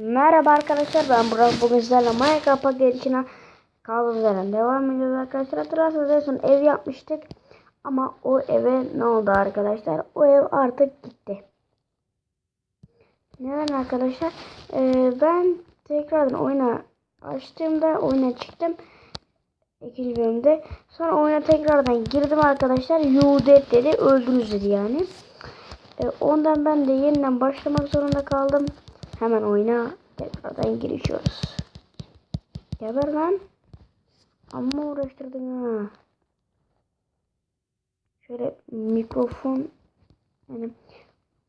Merhaba arkadaşlar ben Burak. Bugün sizlerle Minecraft paketine kaldığımız yerden devam ediyoruz arkadaşlar. Hatırlarsanız en son ev yapmıştık. Ama o eve ne oldu arkadaşlar? O ev artık gitti. Neden arkadaşlar? Ee, ben tekrardan oyuna açtığımda oyuna çıktım. İkinci bölümde. Sonra oyuna tekrardan girdim arkadaşlar. You dead dedi öldünüz dedi yani. Ee, ondan ben de yeniden başlamak zorunda kaldım Hemen oyuna tekrardan girişiyoruz. Geber lan. Amma uğraştırdın ha. Şöyle mikrofon yani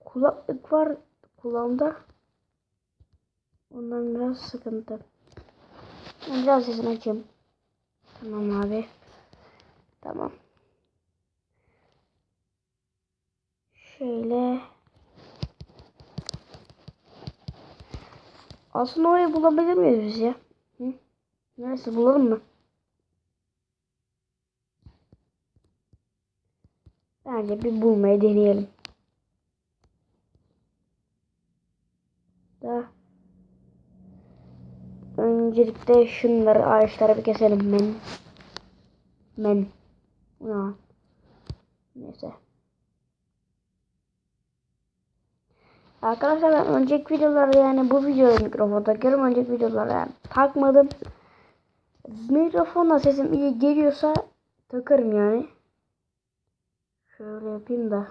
kulaklık var kulağımda. Ondan biraz sıkıntı. Ben biraz sesini açayım. Tamam abi. Tamam. Şöyle Aslında orayı bulabilir miyiz biz ya? Hı? Neresi bulalım mı? Bence bir bulmayı deneyelim. Da. Öncelikle şunları ağaçları bir keselim men. Men. Ya. Neyse. Arkadaşlar ben önceki videolarda yani bu videoda mikrofon takıyorum. Önceki videolarda yani takmadım. Mikrofonla sesim iyi geliyorsa takarım yani. Şöyle yapayım da.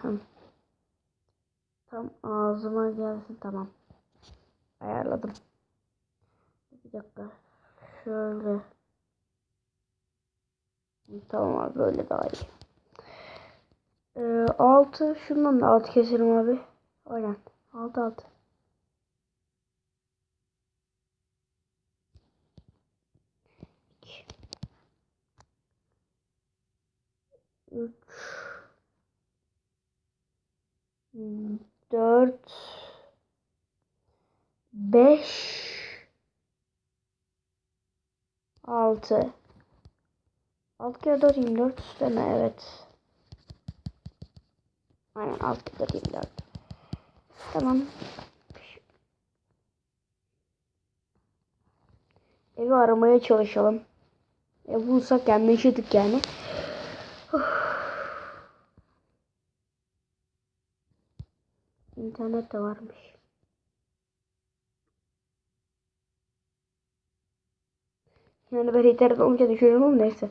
Tam ağzıma gelsin tamam. Ayarladım. Bir dakika. Şöyle. Tamam abi böyle daha iyi. Ee, altı şundan da altı keselim abi. Aynen. Altı altı. İki. Üç. Dört. Beş. Altı. Altı kere dört yirmi dört. Değil mi? Evet. Aynen altı kere dört yirmi dört. Tamam. Evi aramaya çalışalım. Ev bulsak yani yaşadık yani. İnternet de varmış. Yani ben internet olunca düşünüyorum ama neyse.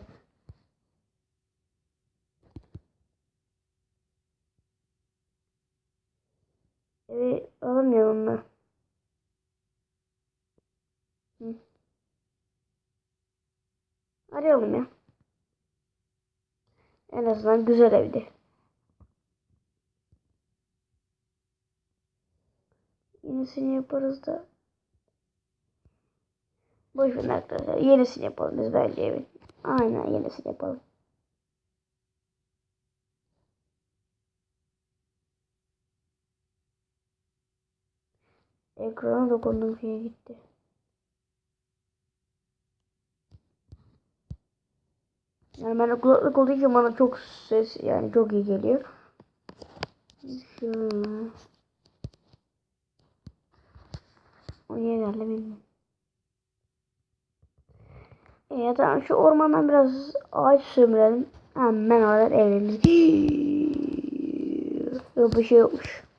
Evi alamıyorum mı? Hı. Arayalım ya. En azından güzel evdi. Yenisini yaparız da. Boş ver arkadaşlar. Yenisini yapalım biz bence evin. Aynen yenisini yapalım. Ekrana dokundum şeye gitti. Yani ben kulaklık olduğu için bana çok ses yani çok iyi geliyor. Şöyle. O niye geldi bilmiyorum. Evet tamam şu ormandan biraz ağaç sömürelim. Hemen oradan evimiz. Yok bir şey yokmuş.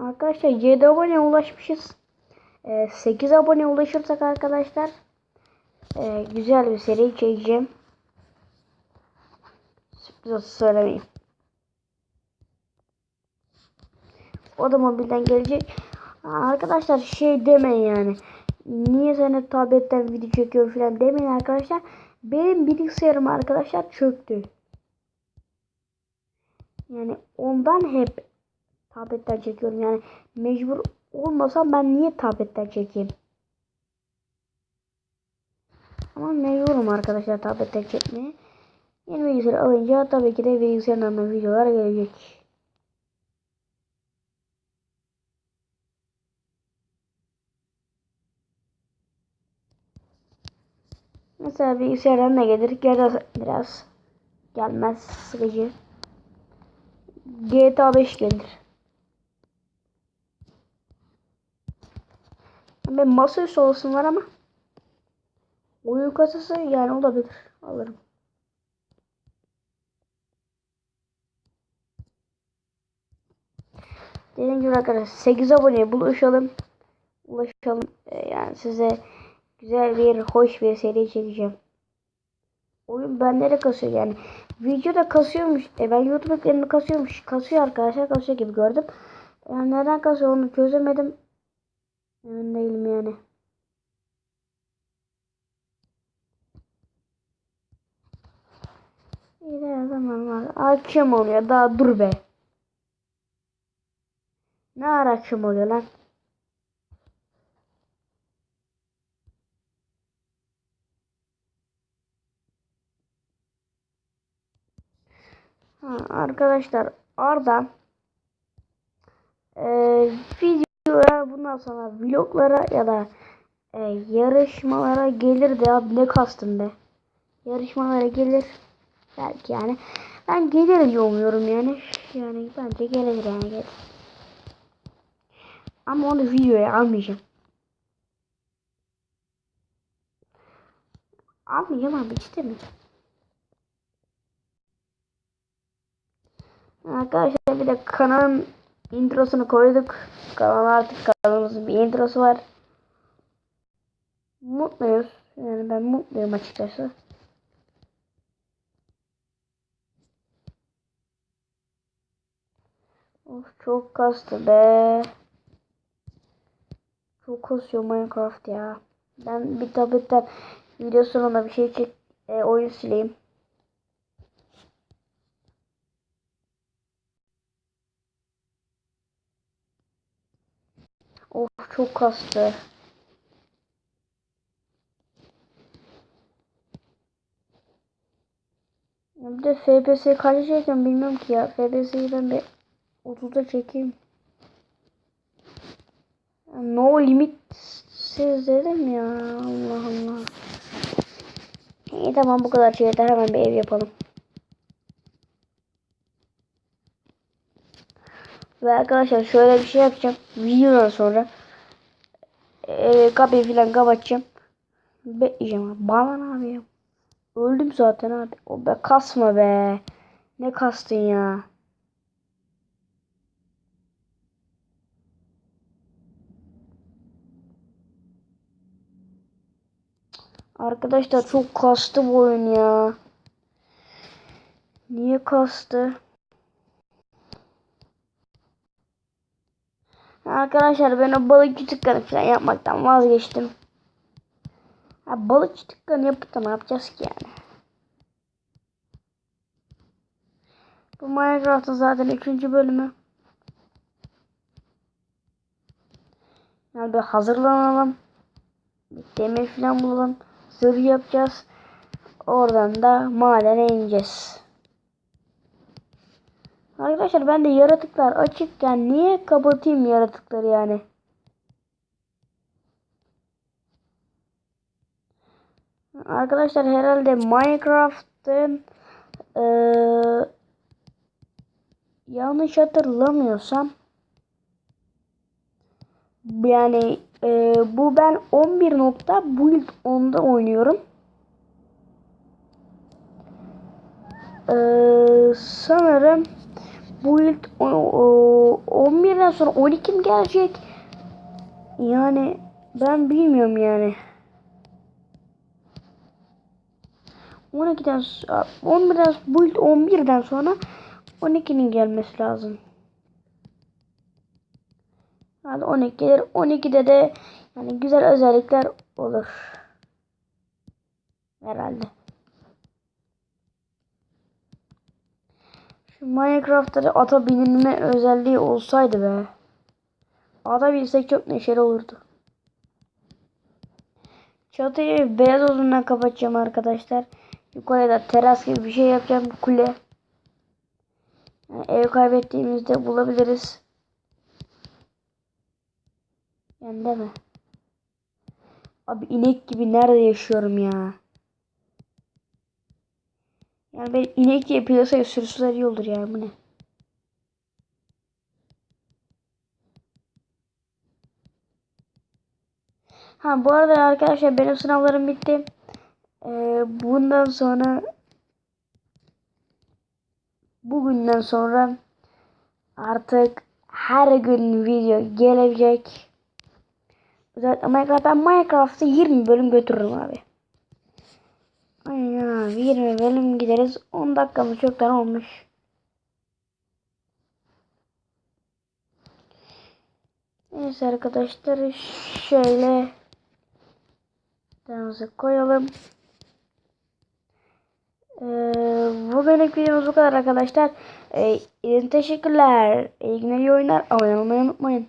Arkadaşlar 7 abone ulaşmışız. Ee, 8 abone ulaşırsak arkadaşlar e, güzel bir seri çekeceğim. Sürpriz söylemeyeyim. O da mobilden gelecek. Arkadaşlar şey demeyin yani. Niye sen hep tabletten video çekiyor falan demeyin arkadaşlar. Benim bilgisayarım arkadaşlar çöktü. Yani ondan hep tabletten çekiyorum. Yani mecbur olmasam ben niye tabletten çekeyim? Ama mecburum arkadaşlar tabletten çekmeye. Yeni bilgisayar alınca tabii ki de bilgisayardan videolar gelecek. Mesela bilgisayardan ne gelir? Gelir biraz. Gelmez. Sıkıcı. GTA 5 gelir. Ben masaüstü olsun var ama oyun kasası yani olabilir. Alırım. Dediğim gibi arkadaşlar 8 aboneye buluşalım. Ulaşalım. Ee, yani size güzel bir, hoş bir seri çekeceğim. Oyun bende kasıyor yani. Videoda kasıyormuş. E ben YouTube ekranını kasıyormuş. Kasıyor arkadaşlar. Kasıyor gibi gördüm. Yani neden kasıyor onu çözemedim. Emin değilim yani. İyi de zaman var. Akşam oluyor. Daha dur be. Ne ara akşam oluyor lan? Ha, arkadaşlar Arda e, videoya bundan sonra vloglara ya da e, yarışmalara gelir de abi ne kastım be. Yarışmalara gelir belki yani. Ben gelir diye umuyorum yani. Yani bence gelir yani gelir. Ama onu videoya almayacağım. Almayacağım abi istemiyorum. Arkadaşlar bir de kanalın introsunu koyduk. Kanal artık kanalımızın bir introsu var. Mutluyuz. Yani ben mutluyum açıkçası. Of çok kastı be. Çok kasıyor Minecraft ya. Ben bir tabletten video sonunda bir şey çek e, oyun sileyim. Of çok kastı. Bir de FPS kaç çekeceğim bilmiyorum ki ya. FPS'yi ben bir 30'da çekeyim. No limit siz dedim ya. Allah Allah. İyi tamam bu kadar şey yeter. Hemen bir ev yapalım. Ve arkadaşlar şöyle bir şey yapacağım. Videodan sonra kapıyı falan kapatacağım. Bekleyeceğim abi. Bana ne abi ya? Öldüm zaten abi. O be kasma be. Ne kastın ya? Arkadaşlar çok kastı bu oyun ya. Niye kastı? Arkadaşlar ben o balıkçı dükkanı falan yapmaktan vazgeçtim. Ha, balıkçı dükkanı yapıp da ne yapacağız ki yani? Bu Minecraft'ın zaten 3. bölümü. Yani bir hazırlanalım. Bir demir falan bulalım. Zırh yapacağız. Oradan da madene ineceğiz. Arkadaşlar ben de yaratıklar açıkken niye kapatayım yaratıkları yani? Arkadaşlar herhalde Minecraft'ın eee yanlış hatırlamıyorsam yani e, bu ben 11 nokta build 10'da oynuyorum. E, sanırım build o, o, 11'den sonra 12 mi gelecek? Yani ben bilmiyorum yani. 12'den 11'den build 11'den sonra 12'nin gelmesi lazım. Hadi 12 gelir. 12'de de yani güzel özellikler olur. Herhalde. Minecraft'ta ata binilme özelliği olsaydı be. Ata bilsek çok neşeli olurdu. Çatıyı beyaz odundan kapatacağım arkadaşlar. Yukarıya da teras gibi bir şey yapacağım. Kule. Yani ev kaybettiğimizde bulabiliriz. Yani mi? Abi inek gibi nerede yaşıyorum ya? Yani ben inek diye piyasaya sürüsüler iyi olur yani bu ne? Ha bu arada arkadaşlar benim sınavlarım bitti. Ee, bundan sonra bugünden sonra artık her gün video gelecek. Zaten Minecraft, ben Minecraft'ı 20 bölüm götürürüm abi. Aynen abi 20 bölüm gideriz. 10 dakikamız çoktan olmuş. Neyse arkadaşlar şöyle Damızı koyalım. Ee, bugünlük videomuz bu kadar arkadaşlar. Ee, teşekkürler. İyi günler, iyi oyunlar. Abone olmayı unutmayın.